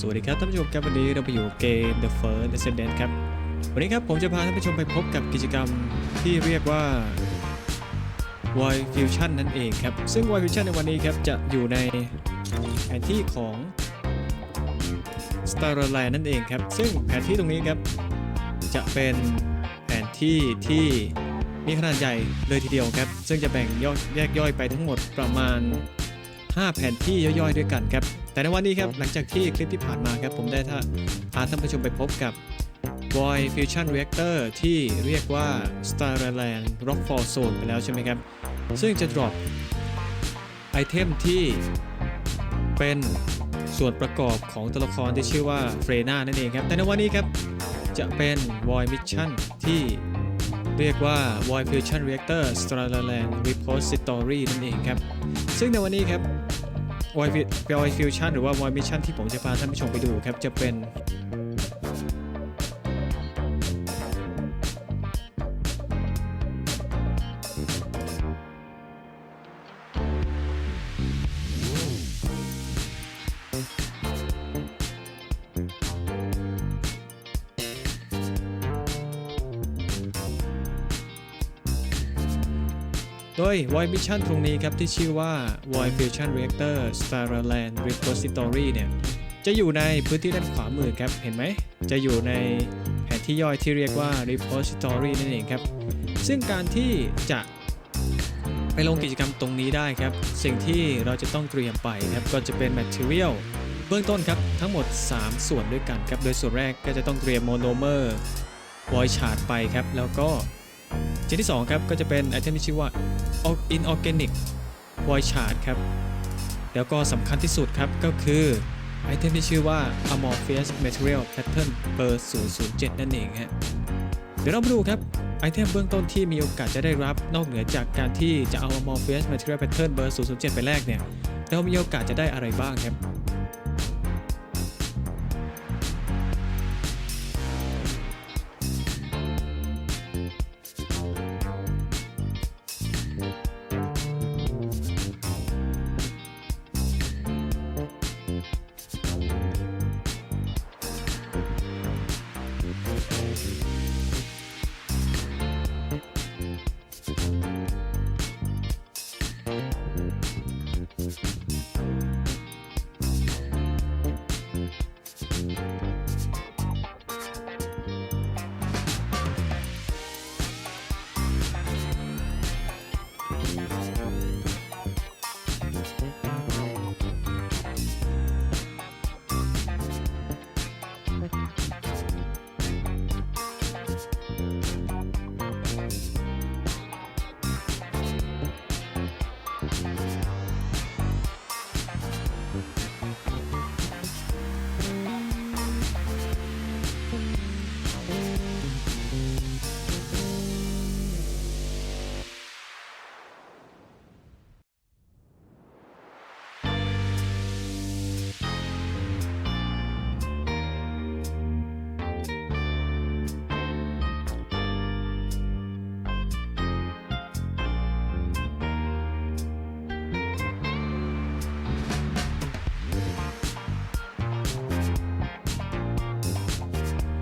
สวัสดีครับท่านผู้ชมครับวันนี้เราไปอยู่เกม The First Descendant ครับ วันนี้ครับผมจะพาท่านผู้ชมไปพบกับกิจกรรมที่เรียกว่า Void Fusion นั่นเองครับ ซึ่ง Void Fusion ในวันนี้ครับจะอยู่ในแผนที่ของ Starland นั่นเองครับ ซึ่งแผนที่ตรงนี้ครับจะเป็นแผนที่ที่มีขนาดใหญ่เลยทีเดียวครับ ซึ่งจะแบ่งย่อยแยกย่อยไปทั้งหมดประมาณ 5 แผนที่ย่อยๆด้วยกันครับ แต่ในวันนี้ครับหลังจากที่คลิปที่ผ่านมาครับผมได้าพาท่านผู้ชมไปพบกับ Void Fusion Reactor ที่เรียกว่า Starland Rockfall Zone ไปแล้วใช่ไหมครับ ซึ่งจะ drop ไอเทมที่เป็นส่วนประกอบของตัวละครที่ชื่อว่าเฟรนานั่นเองครับ แต่ในวันนี้ครับ จะเป็น Void Mission ที่เรียกว่า Void Fusion Reactor Starland Repository นั่นเองครับ ซึ่งในวันนี้ครับ Void Void Fusion หรือว่า Void Mission ที่ผมจะพาท่านผู้ชมไปดูครับ จะเป็น โดย Void Mission ตรงนี้ครับที่ชื่อว่า Void Fusion Reactor Starland Repository เนี่ยจะอยู่ในพื้นที่ด้านขวามือครับ เห็นไหม จะอยู่ในแผนที่ย่อยที่เรียกว่า Repository นั่นเองครับ ซึ่งการที่จะไปลงกิจกรรมตรงนี้ได้ครับ สิ่งที่เราจะต้องเตรียมไปครับ ก็จะเป็น Material เบื้องต้นครับทั้งหมด 3 ส่วนด้วยกันครับ โดยส่วนแรกก็จะต้องเตรียม Monomer Void Shard ไปครับ แล้วก็ ชิ้นที่2ครับก็จะเป็นไอเทมที่ชื่อว่า Inorganic Void Shard ครับแล้วก็สำคัญที่สุดครับก็คือไอเทมที่ชื่อว่า Amorphous Material Pattern เบอร์007 นั่นเองฮะเดี๋ยวเรามาดูครับไอเทมเบื้องต้นที่มีโอกาสจะได้รับนอกเหนือจากการที่จะเอา Amorphous Material Pattern เบอร์007 ไปแลกเนี่ยเรามีโอกาสจะได้อะไรบ้างครับ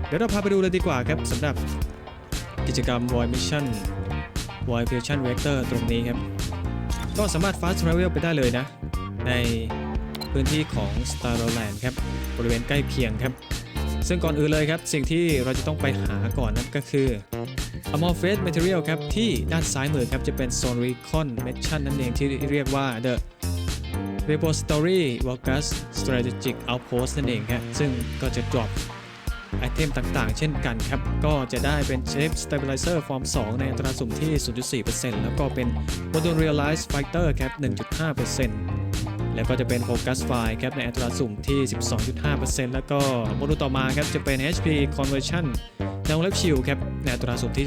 เดี๋ยวเราพาไปดูเลยดีกว่าครับสำหรับกิจกรรม Void Mission Void Fusion Reactor ตรงนี้ครับ ก็สามารถ Fast Travel ไปได้เลยนะ ในพื้นที่ของ Starland ครับ บริเวณใกล้เคียงครับ ซึ่งก่อนอื่นเลยครับ สิ่งที่เราจะต้องไปหาก่อนนั้นก็คือ Amorphous Material ครับ ที่ด้านซ้ายมือครับ จะเป็น Zone Recon Mission นั่นเองที่เรียกว่า The Repository Vocus Strategic Outpost นั่นเองครับซึ่งก็จะ drop ไอเทมต่างๆ เช่นกันครับ ก็จะได้เป็น Shape Stabilizer Form 2 ในอัตราสุ่มที่ 0.4%แล้วก็เป็น Modern Realize Fighter ครับ 1.5%แล้วก็จะเป็น Focus File ครับในอัตราสุ่มที่ 12.5%แล้วก็โมดูลต่อมาครับจะเป็น HP Conversion ในวงเล็บชิลครับในอัตราสุ่มที่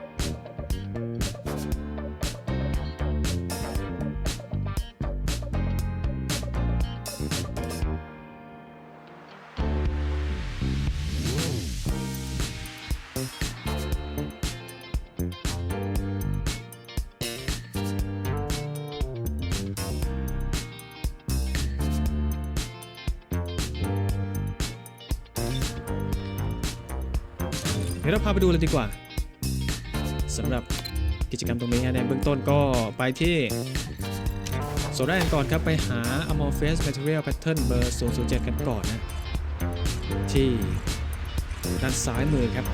12.5% ดี๋ยวเราพาไปดูเลยดีกว่าสำหรับกิจกรรมตรงนี้นะในเบื้องต้นก็ไปที่โซนแรกกันก่อนครับ ไปหา Amorphous Material Pattern เบอร์007 กันก่อนนะ ที่ด้านซ้ายมือครับ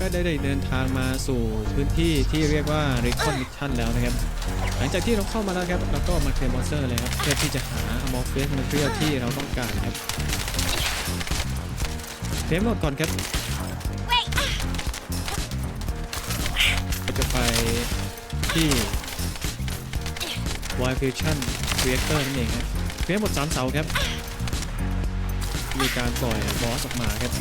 ก็ได้เดินทางมาสู่พื้นที่ที่เรียกว่า Recon Mission แล้วนะครับ หลังจากที่เราเข้ามาแล้วครับเราก็มาเคลียร์มอนสเตอร์เลยครับเพื่อที่จะหา Amorphous Material ที่เราต้องการครับเคลียร์หมดก่อนครับเราจะไปที่ Wild Fusion Reactor นั่นเองครับเคลียร์หมด3เสาครับ มีการปล่อยบอสออกมาครับ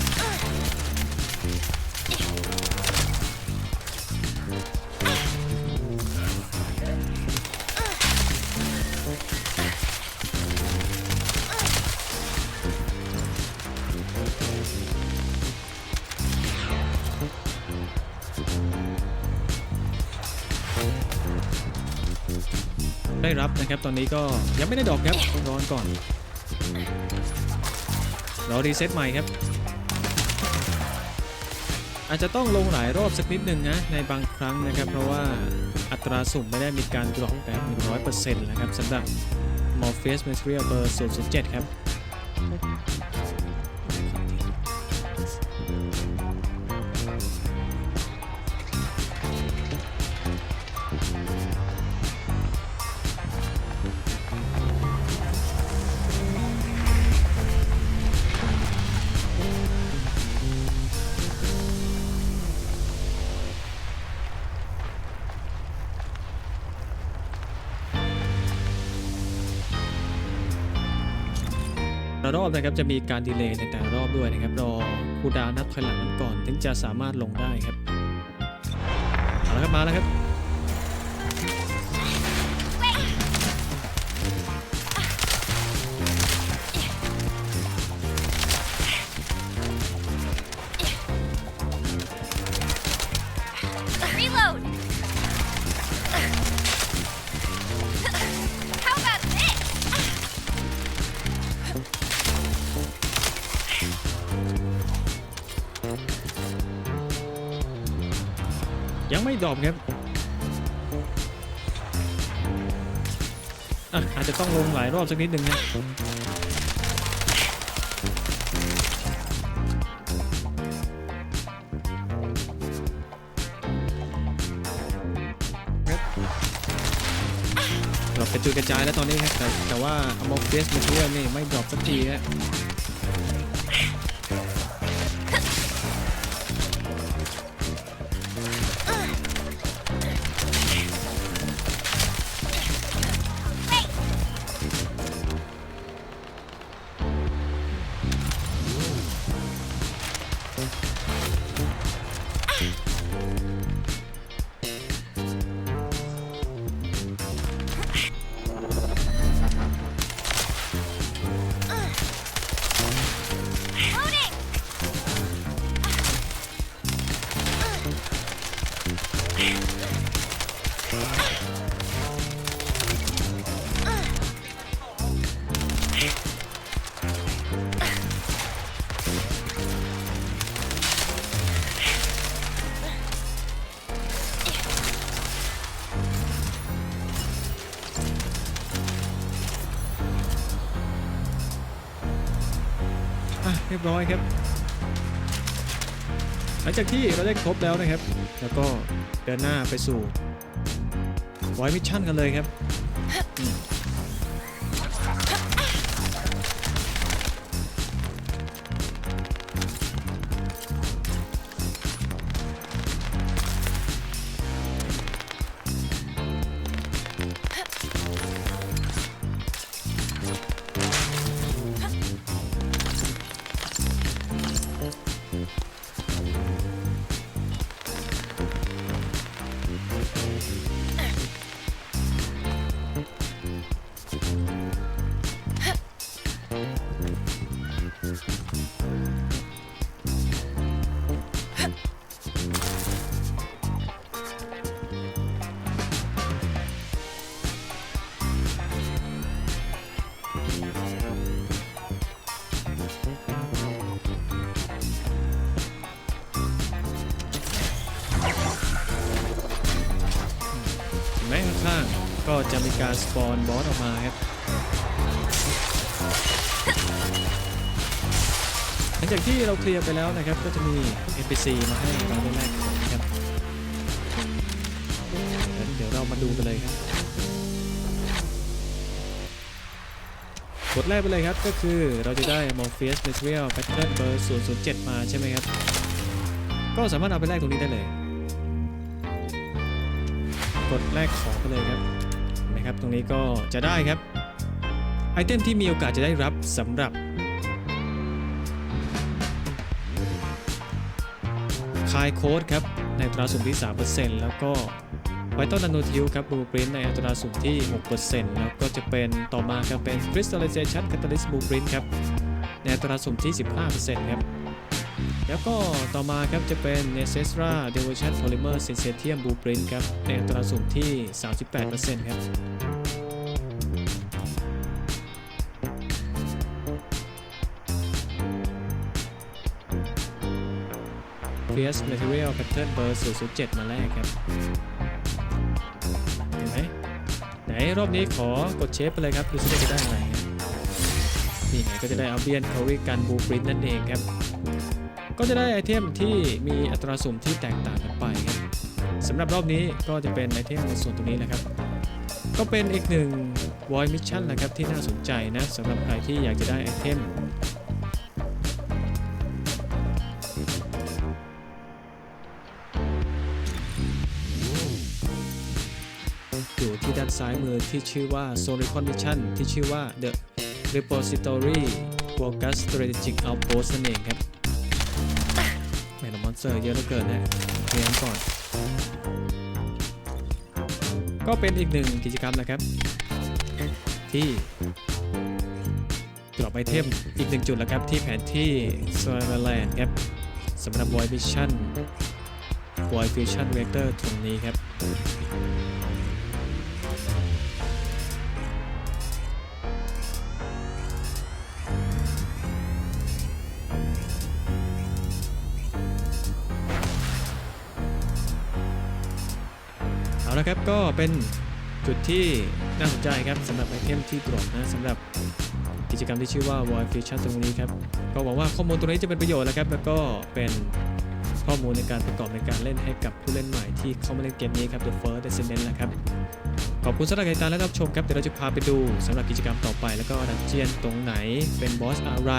นะครับ ตอนนี้ก็ยังไม่ได้ดอกครับร้อนก่อนรอรีเซ็ตใหม่ครับ อาจจะต้องลงหลายรอบสักนิดหนึ่งนะในบางครั้งนะครับ เพราะว่าอัตราสุ่มไม่ได้มีการดรอปแบบ100%นะครับสำหรับ Morpheus Material เบอร์007 ครับ อบนะครับจะมีการดีเลย์ในแต่ละรอบด้วยนะครับรอคูดาวนับถอยหลังกันก่อน ถึงจะสามารถลงได้ครับเอาละครับมาแล้วครับ ยังไม่ดรอปครับอาจจะต้องลงหลายรอบสักนิดหนึ่งนะดรอปจุยกระจายแล้วตอนนี้ครับแต่แต่ว่า Amorphous Material นี่ไม่ดรอปสักทีฮะ รียบร้อยครับ หลังจากที่เราได้ครบแล้วนะครับ แล้วก็เดินหน้าไปสู่ไวมิชชั่นกันเลยครับ แม้ข้งก็จะมีการสปอนบอสออกมาครับ จากที่เราเคลียร์ไปแล้วนะครับ ก็จะมี NPC มาให้เราได้แลกของนะครับงั้นเดี๋ยวเรามาดูกันเลยครับกดแรกไปเลยครับ ก็คือเราจะได้ Morpheus Material Pattern เบอร์007 มาใช่ไหมครับ ก็สามารถเอาไปแลกตรงนี้ได้เลย กดแลกของไปเลยครับนไหมครับ ตรงนี้ก็จะได้ครับไอเทมที่มีโอกาสจะได้รับสำหรับ คายโค้ดครับในอัตราส่วนที่ 3%แล้วก็ไวต้นนาโนทิวครับบลูปรินในอัตราส่วนที่ 6%แล้วก็จะเป็นต่อมาครับเป็น Crystallization Catalyst Blueprint ครับในอัตราส่วนที่ 15%ครับแล้วก็ต่อมาครับจะเป็น Necessra Devotion Polymer Synthetium Blueprint ครับในอัตราส่วนที่ 38%ครับ Fierce Material Pattern เบอร์007 มาแรกครับ เห็นไหมไหนรอบนี้ขอกดเชฟไปเลยครับดูซิจะได้อะไรครับนี่ไงก็จะได้ Ambient c o r y กัน Blueprint นั่นเองครับ ก็จะได้ไอเทมที่มีอัตราสุ่มที่แตกต่างกันไปครับสำหรับรอบนี้ก็จะเป็นไอเทมในส่วนตรงนี้นะครับ ก็เป็นอีกหนึ่ง Void Mission นะครับที่น่าสนใจนะสำหรับใครที่อยากจะได้ไอเทม อยู่ที่ด้านซ้ายมือที่ชื่อว่า s o l i c o n Mission ที่ชื่อว่า The Repository Focus Strategic Outpost นั่นเองครับแม่ละมอนสเตอร์เยอะเหลือเกินนะเรียนก่อน ก็เป็นอีกหนึ่งกิจกรรมนะครับ ที่ดรอปไอเทมอีกหนึ่งจุดแล้วครับ ที่แผนที่ s o l a n d ครับสำหรับ Void Mission Void Fusion Reactor ตรงนี้ครับ เอาละครับก็เป็นจุดที่น่าสนใจครับสำหรับไอเทมที่ตรวจนะสำหรับกิจกรรมที่ชื่อว่า Void Fusion ตรงนี้ครับ ก็หวังว่าข้อมูลตรงนี้จะเป็นประโยชน์นะครับ แล้วก็เป็นข้อมูลในการประกอบในการเล่นให้กับผู้เล่นใหม่ที่เข้ามาเล่นเกมนี้ครับ The First Descendant นะครับ ขอบคุณสำหรับการติดตามและรับชมครับ เดี๋ยวเราจะพาไปดูสำหรับกิจกรรมต่อไป แล้วก็ดันเจียนตรงไหนเป็นบอสอะไร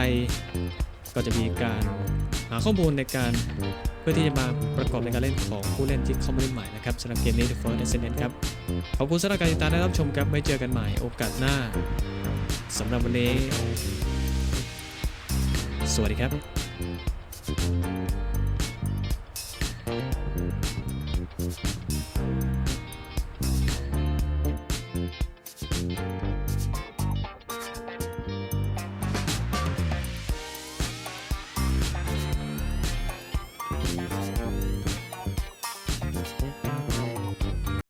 ก็จะมีการาข้อมูลในการเพื่อที่จะมาประกอบในการเล่นของผู้เล่นที่เข้ามาเล่นใหม่นะครับสำหรับเกมนี้ The First Ascendant ครับ ขอบคุณสำหรับการติดตามและรับชมครับไว้เจอกันใหม่โอกาสหน้าสำหรับวันนี้ สวัสดีครับ